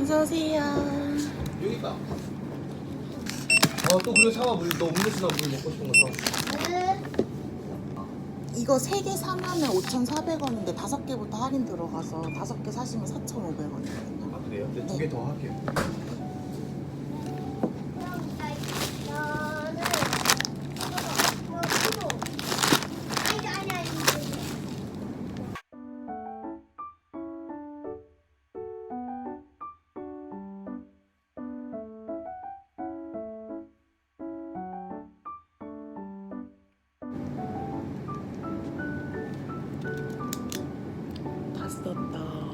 어서 오세요. 여기 있다. 어, 또 그리고 사와 물, 너 음료수나 물 먹고 싶은 거 사. 이거 3개 사면은 5,400원인데 5개부터 할인 들어가서 5개 사시면 4,500원이거든요. 아, 그래요? 근데 두개 더 할게요. 다 썼다.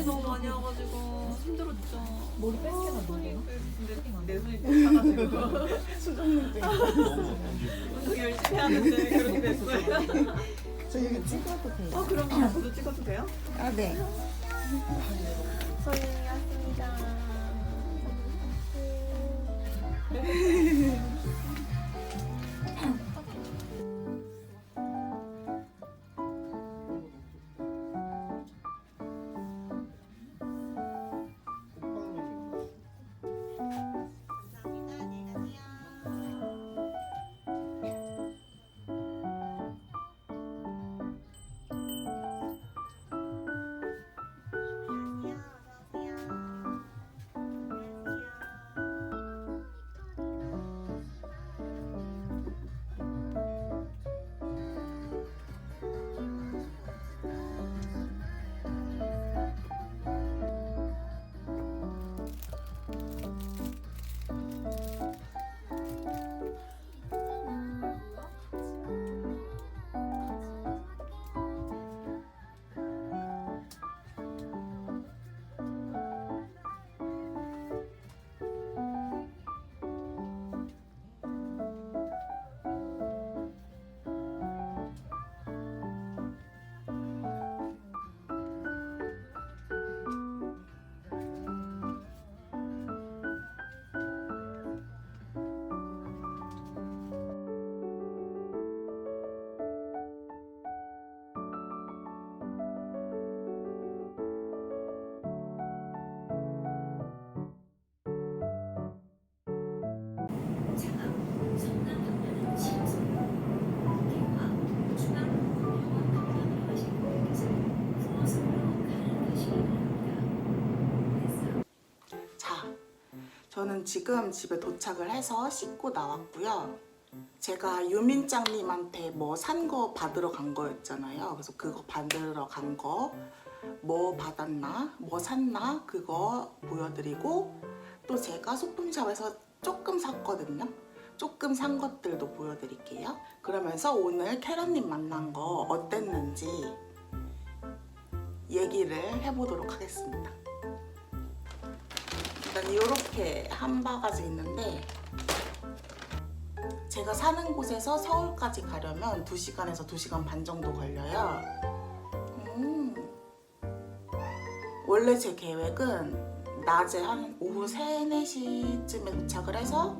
오늘 눈이 너무 많이 와가지고 힘들었죠. 머리 뺏기나 보네요. 근데 내 손이 좀 작아지고 수정문제. 운동 열심히 하는데 그렇게 됐어요. 저 여기 찍어도 돼요? 어 그럼 저도 찍어도 돼요? 아, 네. 손이 왔습니다. 저는 지금 집에 도착을 해서 씻고 나왔고요. 제가 유민장님한테 뭐 산 거 받으러 간 거였잖아요. 그래서 그거 받으러 간 거 뭐 받았나, 뭐 샀나 그거 보여드리고 또 제가 소품샵에서 조금 샀거든요. 조금 산 것들도 보여드릴게요. 그러면서 오늘 캐럿님 만난 거 어땠는지 얘기를 해보도록 하겠습니다. 이렇게 한 바가지 있는데 제가 사는 곳에서 서울까지 가려면 2시간에서 2시간 반 정도 걸려요. 음. 원래 제 계획은 낮에 한 오후 3, 4시쯤에 도착을 해서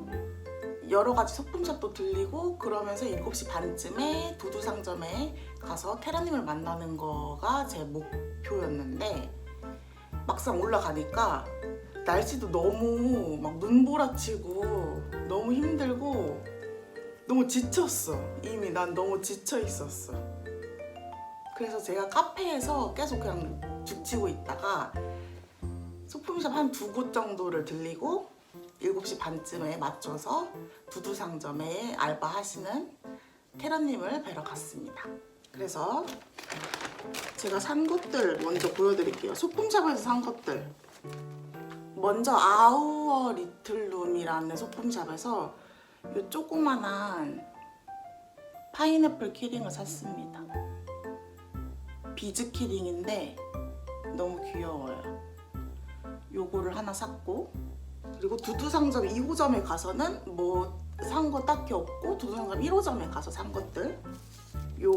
여러 가지 소품샵도 들리고 그러면서 7시 반쯤에 두두상점에 가서 테라님을 만나는 거가 제 목표였는데 막상 올라가니까 날씨도 너무 막 눈보라치고 너무 힘들고 너무 지쳤어. 이미 난 너무 지쳐 있었어. 그래서 제가 카페에서 계속 그냥 죽치고 있다가 소품샵 한 두 곳 정도를 들리고 7시 반쯤에 맞춰서 두두상점에 알바하시는 테라님을 뵈러 갔습니다. 그래서 제가 산 것들 먼저 보여드릴게요. 소품샵에서 산 것들. 먼저 아우어 리틀룸이라는 소품샵에서 이 조그만한 파인애플 키링을 샀습니다. 비즈 키링인데 너무 귀여워요. 요거를 하나 샀고 그리고 두두상점 2호점에 가서는 뭐 산 거 딱히 없고 두두상점 1호점에 가서 산 것들 요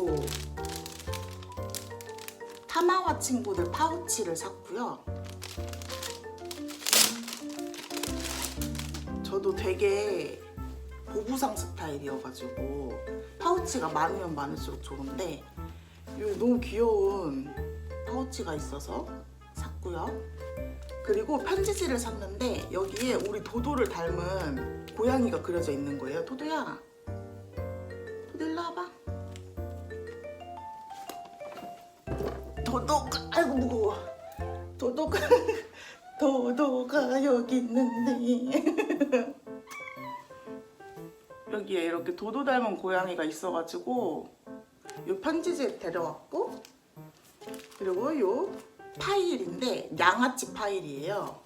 타마와 친구들 파우치를 샀고요. 저도 되게 보부상 스타일이어가지고 파우치가 많으면 많을수록 좋은데 이 너무 귀여운 파우치가 있어서 샀고요. 그리고 편지지를 샀는데 여기에 우리 도도를 닮은 고양이가 그려져 있는 거예요. 도도야, 도도 일로 와봐. 도도가 아이고 무거워. 도도가 도도가 여기 있는데 여기에 이렇게 도도 닮은 고양이가 있어가지고 요 편지지 데려왔고 그리고 요 파일인데 양아치 파일이에요.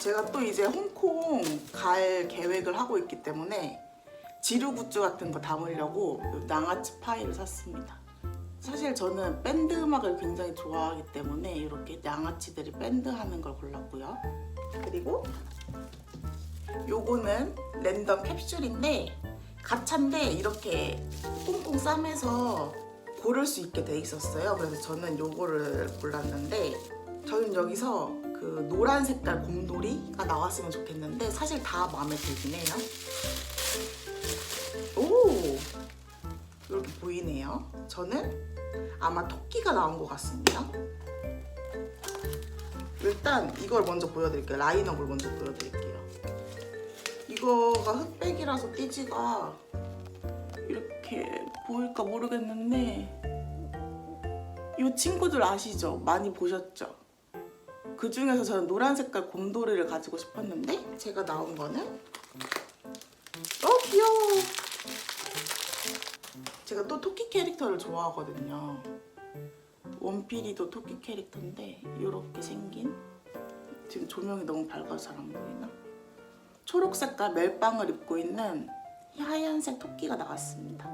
제가 또 이제 홍콩 갈 계획을 하고 있기 때문에 지루 굿즈 같은 거 담으려고 요 양아치 파일을 샀습니다. 사실 저는 밴드 음악을 굉장히 좋아하기 때문에 이렇게 양아치들이 밴드 하는 걸 골랐고요. 그리고 요거는 랜덤 캡슐인데 가차인데 이렇게 꽁꽁 싸매서 고를 수 있게 돼 있었어요. 그래서 저는 요거를 골랐는데 저는 여기서 그 노란 색깔 곰돌이가 나왔으면 좋겠는데 사실 다 마음에 들긴 해요. 오 이렇게 보이네요. 저는 아마 토끼가 나온 것 같습니다. 일단 이걸 먼저 보여드릴게요. 라인업을 먼저 보여드릴게요. 이거가 흑백이라서 띠지가 이렇게 보일까 모르겠는데 이 친구들 아시죠? 많이 보셨죠? 그 중에서 저는 노란 색깔 곰돌이를 가지고 싶었는데 제가 나온 거는 어 귀여워 제가 또 토끼 캐릭터를 좋아하거든요 원피리도 토끼 캐릭터인데 이렇게 생긴 지금 조명이 너무 밝아서 잘 안 보이나? 초록 색깔 멜빵을 입고 있는 하얀색 토끼가 나왔습니다.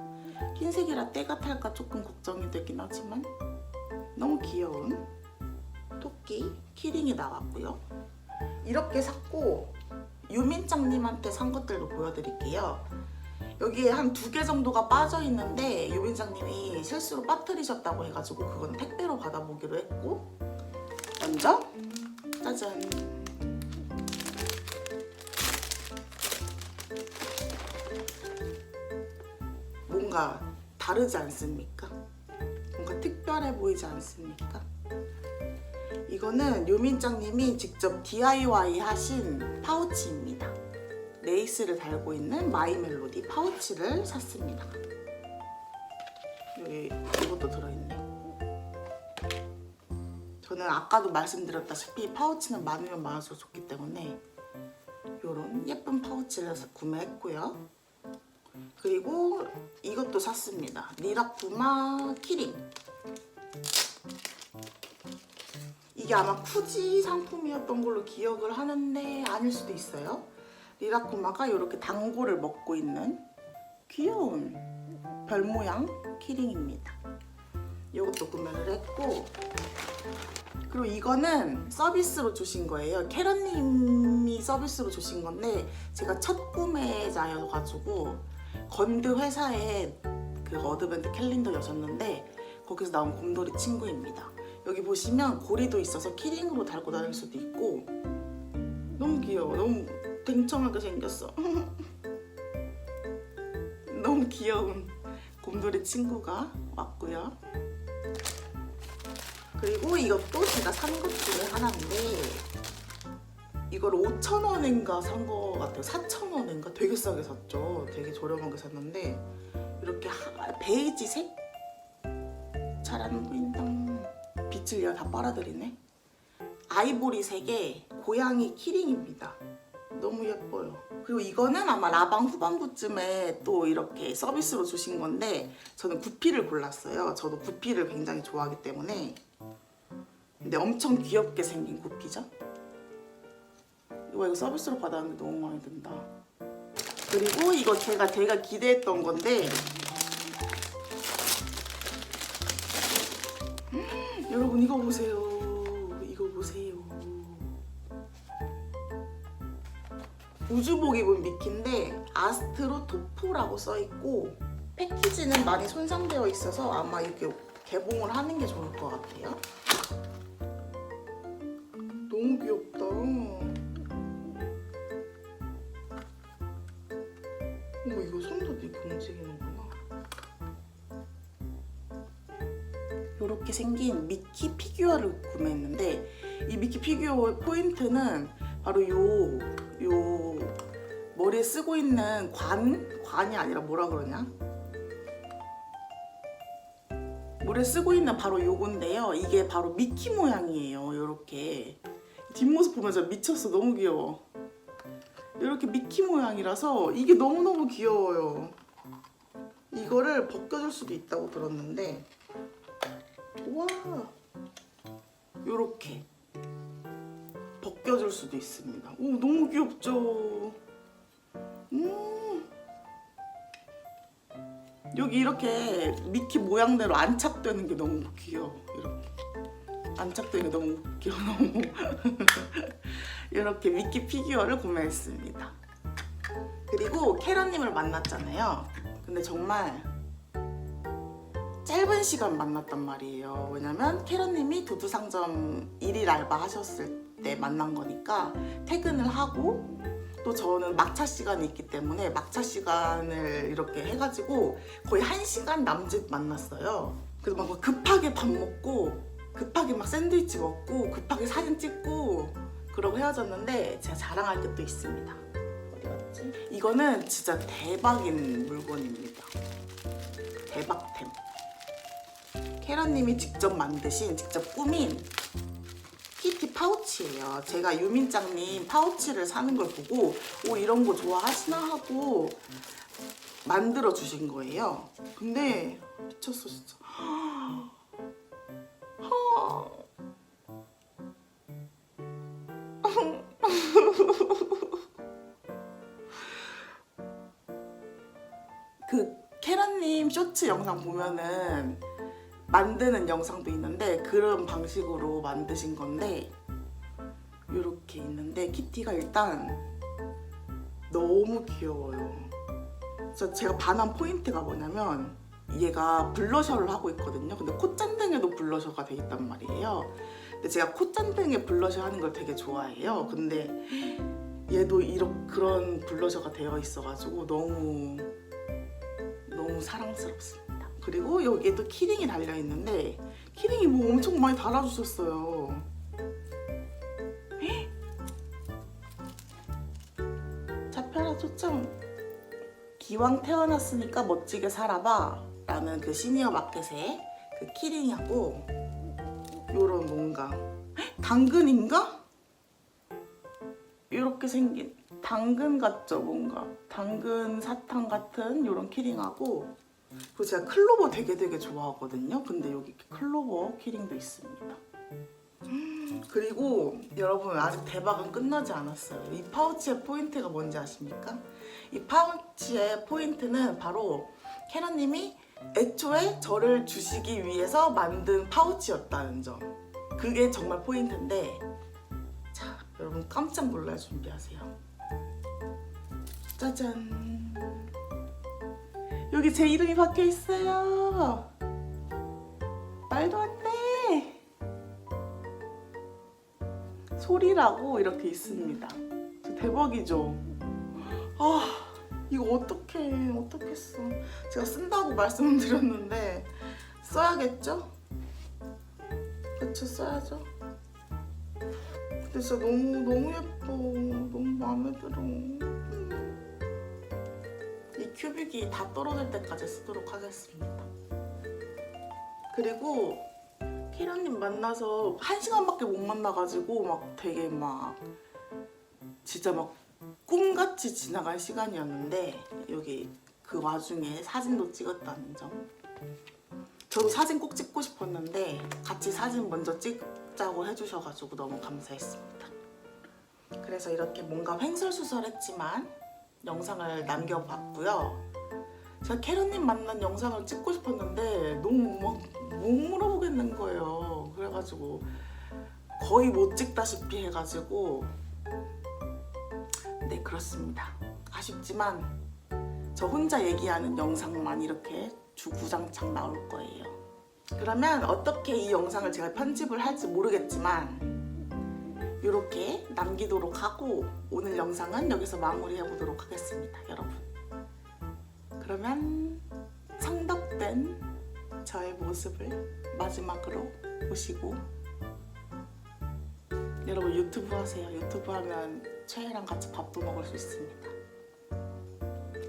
흰색이라 때가 탈까 조금 걱정이 되긴 하지만 너무 귀여운 토끼 키링이 나왔고요. 이렇게 샀고 유민장님한테 산 것들도 보여드릴게요. 여기에 한 두 개 정도가 빠져 있는데 유민장님이 실수로 빠뜨리셨다고 해가지고 그건 택배로 받아보기로 했고 먼저 짜잔 뭔가 다르지 않습니까? 뭔가 특별해 보이지 않습니까? 이거는 요민짱님이 직접 DIY 하신 파우치입니다. 레이스를 달고 있는 마이 멜로디 파우치를 샀습니다. 여기 이것도 들어있네. 저는 아까도 말씀드렸다시피 파우치는 많으면 많을수록 좋기 때문에 이런 예쁜 파우치를 구매했고요. 그리고 이것도 샀습니다. 리라쿠마 키링. 이게 아마 쿠지 상품이었던 걸로 기억을 하는데 아닐 수도 있어요. 리라쿠마가 이렇게 당고를 먹고 있는 귀여운 별 모양 키링입니다. 이것도 구매를 했고 그리고 이거는 서비스로 주신 거예요. 캐런님이 서비스로 주신 건데 제가 첫 구매자여가지고 건드 회사에 그 어드벤트 캘린더여셨는데 거기서 나온 곰돌이 친구입니다. 여기 보시면 고리도 있어서 키링으로 달고 다닐 수도 있고 너무 귀여워. 너무 댕청하게 생겼어. 너무 귀여운 곰돌이 친구가 왔고요. 그리고 이것도 제가 산 것 중에 하나인데 이걸 5,000원인가 산거 같아요. 4,000원인가 되게 싸게 샀죠. 되게 저렴하게 샀는데 이렇게 하- 베이지색? 잘 안 보인다. 빛을 얘가 다 빨아들이네. 아이보리색의 고양이 키링입니다. 너무 예뻐요. 그리고 이거는 아마 라방 후반부쯤에 또 이렇게 서비스로 주신 건데 저는 구피를 골랐어요. 저도 구피를 굉장히 좋아하기 때문에 근데 엄청 귀엽게 생긴 구피죠? 이거 이거 서비스로 받았는데 너무 마음에 든다. 그리고 이거 제가 제가 기대했던 건데 음, 여러분 이거 보세요. 이거 보세요. 우주복 입은 미키인데 아스트로 토프라고 써 있고 패키지는 많이 손상되어 있어서 아마 이렇게 개봉을 하는 게 좋을 것 같아요. 너무 귀엽다. 어머 이거 손도 이렇게 움직이는구나. 이렇게 생긴 미키 피규어를 구매했는데 이 미키 피규어의 포인트는 바로 요, 요 머리에 쓰고 있는 관? 관이 아니라 뭐라 그러냐? 머리에 쓰고 있는 바로 요건데요. 이게 바로 미키 모양이에요. 요렇게. 뒷모습 보면서 미쳤어. 너무 귀여워. 이렇게 미키 모양이라서 이게 너무너무 귀여워요. 이거를 벗겨줄 수도 있다고 들었는데 와 요렇게 벗겨줄 수도 있습니다. 오 너무 귀엽죠. 음 여기 이렇게 미키 모양대로 안착되는 게 너무 귀여워. 이렇게 안착되는 게 너무 귀여워. 너무 이렇게 미키 피규어를 구매했습니다. 그리고 캐런님을 만났잖아요. 근데 정말 짧은 시간 만났단 말이에요. 왜냐면 캐런님이 두두상점 1일 알바 하셨을 때 만난 거니까 퇴근을 하고 또 저는 막차 시간이 있기 때문에 막차 시간을 이렇게 해가지고 거의 한 시간 남짓 만났어요. 그래서 막 급하게 밥 먹고 급하게 막 샌드위치 먹고 급하게 사진 찍고 그러고 헤어졌는데 제가 자랑할 게 또 있습니다. 어디 갔지? 이거는 진짜 대박인 물건입니다. 대박템. 캐런님이 직접 만드신, 직접 꾸민 키티 파우치예요. 제가 유민짱님 파우치를 사는 걸 보고 오 이런 거 좋아하시나 하고 만들어 주신 거예요. 근데 미쳤어 진짜. 그 캐런님 쇼츠 영상 보면은 만드는 영상도 있는데 그런 방식으로 만드신 건데 이렇게 있는데 키티가 일단 너무 귀여워요. 그래서 제가 반한 포인트가 뭐냐면 얘가 블러셔를 하고 있거든요. 근데 콧잔등에도 블러셔가 돼 있단 말이에요. 근데 제가 콧잔등에 블러셔 하는 걸 되게 좋아해요. 근데 얘도 이런 그런 블러셔가 되어 있어가지고 너무 너무 사랑스럽습니다. 그리고 여기에 또 키링이 달려 있는데 키링이 뭐 엄청 많이 달아주셨어요. 잡혀라 초점. 기왕 태어났으니까 멋지게 살아봐. 라는 그 시니어 마켓의 그 키링하고 요런 뭔가 헉, 당근인가? 이렇게 생긴 당근 같죠 뭔가 당근 사탕 같은 요런 키링하고 그리고 제가 클로버 되게 되게 좋아하거든요 근데 여기 클로버 키링도 있습니다 그리고 여러분 아직 대박은 끝나지 않았어요. 이 파우치의 포인트가 뭔지 아십니까? 이 파우치의 포인트는 바로 캐런님이 애초에 저를 주시기 위해서 만든 파우치였다는 점. 그게 정말 포인트인데, 자, 여러분 깜짝 놀랄 준비하세요. 짜잔. 여기 제 이름이 박혀 있어요. 말도 안 돼. 소리라고 이렇게 있습니다. 대박이죠? 아, 이거 어떡해. 어떡했어. 제가 쓴다고 말씀드렸는데, 써야겠죠? 그쵸, 써야죠. 근데 진짜 너무, 너무 예뻐. 너무 마음에 들어. 음. 이 큐빅이 다 떨어질 때까지 쓰도록 하겠습니다. 그리고 키라님 만나서 한 시간밖에 못 만나가지고 막 되게 막 진짜 막 꿈같이 지나간 시간이었는데 여기 그 와중에 사진도 찍었다는 점. 저도 사진 꼭 찍고 싶었는데 같이 사진 먼저 찍자고 해주셔가지고 너무 감사했습니다. 그래서 이렇게 뭔가 횡설수설했지만 영상을 남겨봤고요. 제가 캐런님 만난 영상을 찍고 싶었는데 너무 막 못 물어보겠는 거예요. 그래가지고 거의 못 찍다시피 해가지고 네 그렇습니다. 아쉽지만 저 혼자 얘기하는 영상만 이렇게 주구장창 나올 거예요. 그러면 어떻게 이 영상을 제가 편집을 할지 모르겠지만 이렇게 남기도록 하고 오늘 영상은 여기서 마무리해 보도록 하겠습니다, 여러분. 그러면 성덕된 저의 모습을 마지막으로 보시고 여러분 유튜브 하세요. 유튜브 하면 최애랑 같이 밥도 먹을 수 있습니다.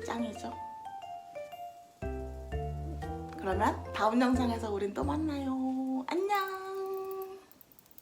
짱이죠? 그러면 다음 영상에서 우린 또 만나요.